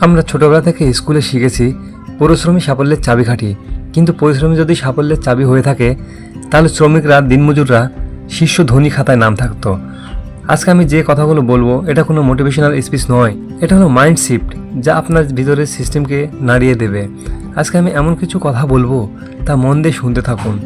আমরা ছোটবেলা থেকে স্কুলে শিখেছি পরিশ্রমী সাফল্যের চাবিকাঠি কিন্তু পরিশ্রমী যদি সাফল্যের চাবি হয়ে থাকে, তাহলে শ্রমিকরা, দিনমজুররা শীর্ষ ধনী খাতায় নাম থাকতো। আজকে আমি যে কথাগুলো বলব, এটা কোনো মোটিভেশনাল স্পিচ নয়। এটা হলো মাইন্ড শিফট যা আপনার ভিতরের সিস্টেমকে নাড়িয়ে দেবে। আজকে আমি এমন কিছু কথা বলব, তা মন দিয়ে শুনতে থাকুন।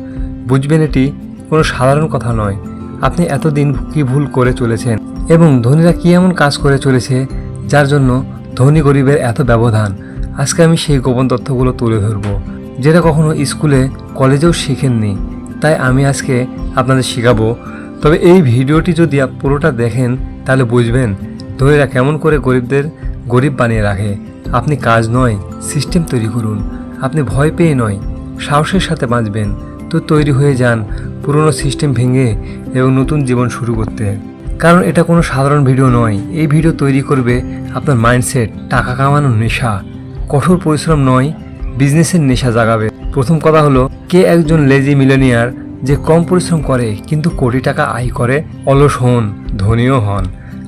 বুঝবেন এটি কোনো সাধারণ কথা নয়। আপনি এতদিন কী ভুল করে চলেছেন? এবং ধনীরা কি এমন কাজ করে চলেছে, যার জন্য ধনী গরিবের এত ব্যবধান, আজকে আমি সেই গোপন তথ্যগুলো তুলে ধরবো, যেটা কখনো স্কুলে, কলেজেও শিখেননি, তাই আমি আজকে আপনাদের শেখাবো। তবে এই ভিডিওটি যদি পুরোটা দেখেন, তাহলে বুঝবেন, ধনীরা কেমন করে গরিবদের, গরিব বানিয়ে রাখে। আপনি কাজ নয় সিস্টেম তৈরি করুন। আপনি ভয় পেয়ে নয়, সাহসের সাথে বাঁচবেন। তো তৈরি হয়ে যান পুরনো সিস্টেম ভেঙে এবং নতুন জীবন শুরু করতে। কারণ এটা কোনো সাধারণ ভিডিও নয়। এই ভিডিও তৈরি করবে আপনার মাইন্ডসেট, টাকা কামানোর নেশা, কঠোর পরিশ্রম নয়, বিজনেসের নেশা জাগাবে। প্রথম কথা হলো, কে একজন লেজি মিলেনিয়ার যে কম পরিশ্রম করে কিন্তু কোটি টাকা আয় করে, অলস হন, ধনীও হন।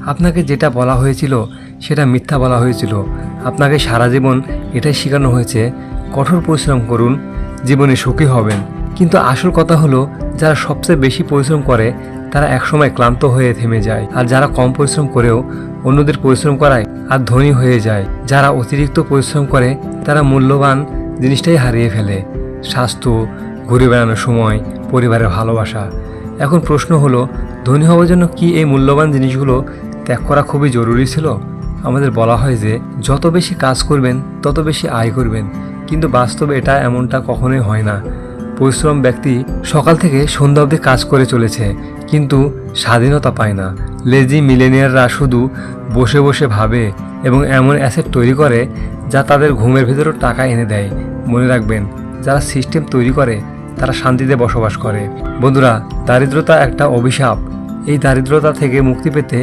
আপনাকে যেটা বলা হয়েছিল, সেটা মিথ্যা বলা হয়েছিল। আপনাকে সারা জীবন এটাই শেখানো হয়েছে, কঠোর পরিশ্রম করুন, জীবনে সুখী হবেন। কিন্তু আসল কথা হলো, যারা সবচেয়ে বেশি পরিশ্রম করে তারা একসময় ক্লান্ত হয়ে থেমে যায়। আর যারা কম পরিশ্রম করেও অন্যদের পরিশ্রম করায় আর ধনী হয়ে যায়। যারা অতিরিক্ত পরিশ্রম করে, তারা মূল্যবান জিনিসটাই হারিয়ে ফেলে। স্বাস্থ্য, ঘুরে বেড়ানোর সময়, পরিবারের ভালোবাসা। এখন প্রশ্ন হলো, ধনী হওয়ার জন্য কি এই মূল্যবান জিনিসগুলো ত্যাগ করা খুবই জরুরি ছিল? আমাদের বলা হয় যে, যত বেশি কাজ করবেন, তত বেশি আয় করবেন। কিন্তু বাস্তবে এটা এমনটা কখনোই হয় না। পরিশ্রম ব্যক্তি সকাল থেকে সন্ধ্যা অবধি কাজ করে চলেছে, কিন্তু স্বাধীনতা পায় না। লেজি মিলেনিয়াররা শুধু বসে বসে ভাবে এবং এমন অ্যাসেট তৈরি করে যা তাদের ঘুমের ভেতরও টাকা এনে দেয়। মনে রাখবেন, যারা সিস্টেম তৈরি করে, তারা শান্তিতে বসবাস করে। বন্ধুরা, দারিদ্রতা একটা অভিশাপ। এই দারিদ্রতা থেকে মুক্তি পেতে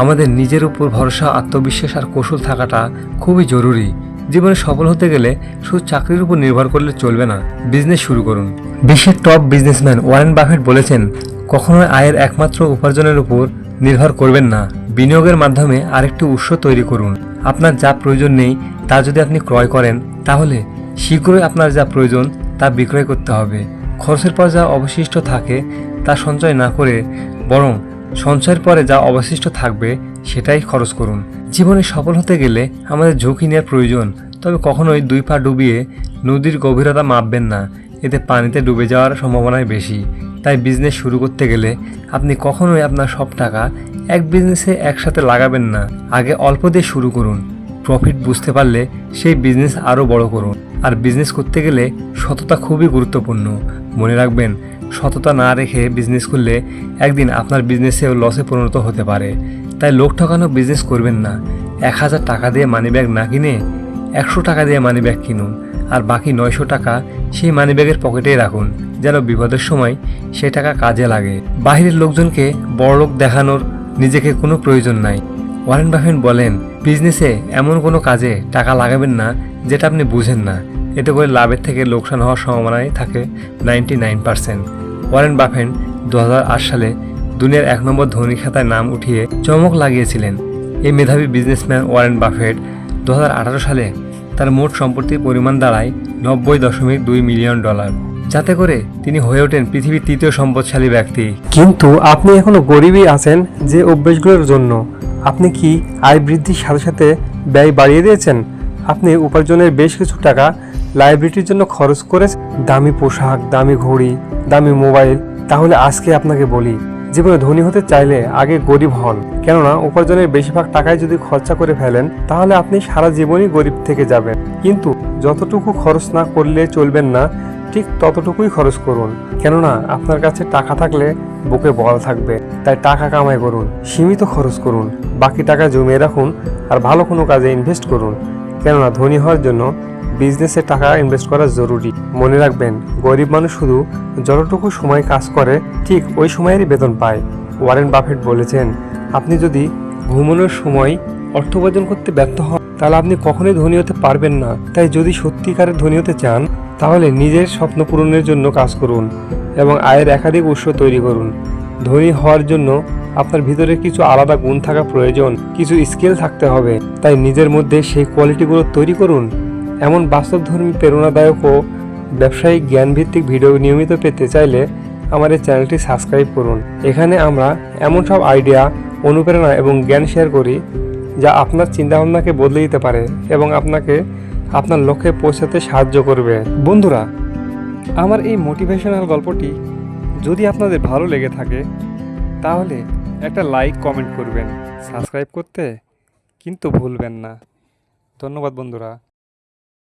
আমাদের নিজের উপর ভরসা, আত্মবিশ্বাস আর কৌশল থাকাটা খুবই জরুরি। জীবনে সফল হতে গেলে শুধু চাকরির উপর নির্ভর করলে চলবে না বিজনেস শুরু করুন। বিশ্বের টপ বিজনেসম্যান ওয়ারেন বাফেট বলেছেন, কখনোই আয়ের একমাত্র উপার্জনের উপর নির্ভর করবেন না। বিনিয়োগের মাধ্যমে আরেকটি উৎস তৈরি করুন। আপনার যা প্রয়োজন নেই, তা যদি আপনি ক্রয় করেন, তাহলে শীঘ্রই আপনার যা প্রয়োজন, তা বিক্রয় করতে হবে। খরচের পর যা অবশিষ্ট থাকে, তা সঞ্চয় না করে বরং সঞ্চয়ের পরে যা অবশিষ্ট থাকবে সেটাই খরচ করুন। জীবনে সফল হতে গেলে আমাদের ঝুঁকি নেওয়ার প্রয়োজন, তবে কখনোই দুই পা ডুবিয়ে নদীর গভীরতা মাপবেন না। এতে পানিতে ডুবে যাওয়ার সম্ভাবনাই বেশি। তাই বিজনেস শুরু করতে গেলে আপনি কখনোই আপনার সব টাকা এক বিজনেসে একসাথে লাগাবেন না। আগে অল্প দিয়ে শুরু করুন। প্রফিট বুঝতে পারলে সেই বিজনেস আরও বড় করুন। আর বিজনেস করতে গেলে সততা খুবই গুরুত্বপূর্ণ। মনে রাখবেন সততা না রেখে বিজনেস করলে একদিন আপনার বিজনেসেও লসে পরিণত হতে পারে। তাই লোক ঠকানো বিজনেস করবেন না। এক হাজার টাকা দিয়ে মানিব্যাগ না কিনে একশো টাকা দিয়ে মানিব্যাগ কিনুন আর বাকি নয়শো টাকা সেই মানিব্যাগের পকেটেই রাখুন, যেন বিপদের সময় সে টাকা কাজে লাগে। বাইরের লোকজনকে বড়লোক দেখানোর নিজেকে কোনো প্রয়োজন নাই। ওয়ারেন বাফেন বলেন বিজনেসে এমন কোনো কাজে টাকা লাগাবেন না যেটা আপনি বুঝেন না। এতে করে লাভের থেকে লোকসান হওয়ার সম্ভাবনাই থাকে ninety nine percent Warren Buffett দু সালে দুনিয়ার এক নম্বর ধনী খাতায় নাম উঠিয়ে চমক লাগিয়েছিলেন। এই মেধাবী বিজনেসম্যান ওয়ারেন বাফেট দু হাজার আঠারো সালে তার মোট সম্পত্তির পরিমাণ দাঁড়ায় নব্বই দশমিক দুই মিলিয়ন ডলার। যাতে করে তিনি হয়ে ওঠেন পৃথিবীর তৃতীয় সম্পদশালী ব্যক্তি। কিন্তু আপনি এখনও গরিবই আছেন যে অভ্যেসগুলোর জন্য। আপনি কি আয় বৃদ্ধির সাথে সাথে ব্যয় বাড়িয়ে দিয়েছেন? আপনি উপার্জনের বেশ কিছু টাকা লাইব্রেরির জন্য খরচ করে দামি পোশাক, দামি ঘড়ি, দামি মোবাইল, তাহলে আজকে আপনাকে বলি জীবনে ধনী হতে চাইলে আগে গরিব হন। কেননা, উপার্জনের বেশিরভাগ টাকাই যদি খরচা করে ফেলেন, তাহলে আপনি সারা জীবনই গরিব থেকে যাবেন। কিন্তু যতটুকু খরচ না করলে চলবেন না, ঠিক ততটুকুই খরচ করুন। কেননা, আপনার কাছে টাকা থাকলে বুকে বল থাকবে। তাই টাকা কামাই করুন, সীমিত খরচ করুন, বাকি টাকা জমিয়ে রাখুন, আর ভালো কোনো কাজে ইনভেস্ট করুন। কেননা, ধনী হওয়ার জন্য বিজনেসে টাকা ইনভেস্ট করা জরুরি। মনে রাখবেন, গরিব মানুষ শুধু যতটুকু সময় কাজ করে, ঠিক ওই সময়েরই বেতন পায়। ওয়ারেন বাফেট বলেছেন, আপনি যদি ঘুমানোর সময় অর্থ উপার্জন করতে ব্যর্থ হন, তাহলে আপনি কখনোই ধনী হতে পারবেন না। তাই যদি সত্যিকারের ধনী হতে চান, তাহলে নিজের স্বপ্ন পূরণের জন্য কাজ করুন এবং আয়ের একাধিক উৎস তৈরি করুন। ধনী হওয়ার জন্য আপনার ভিতরে কিছু আলাদা গুণ থাকা প্রয়োজন, কিছু স্কিল থাকতে হবে। তাই নিজের মধ্যে সেই কোয়ালিটিগুলো তৈরি করুন। এমন বাস্তবধর্মী, প্রেরণাদায়ক ও ব্যবসায়িক জ্ঞানভিত্তিক ভিডিও নিয়মিত পেতে চাইলে আমার এই চ্যানেলটি সাবস্ক্রাইব করুন। এখানে আমরা এমন সব আইডিয়া, অনুপ্রেরণা এবং জ্ঞান শেয়ার করি যা আপনার চিন্তাভাবনাকে বদলে দিতে পারে এবং আপনাকে আপনার লক্ষ্যে পৌঁছাতে সাহায্য করবে। বন্ধুরা, আমার এই মোটিভেশনাল গল্পটি যদি আপনাদের ভালো লেগে থাকে, তাহলে একটা লাইক, কমেন্ট করবেন। সাবস্ক্রাইব করতে কিন্তু ভুলবেন না। ধন্যবাদ বন্ধুরা।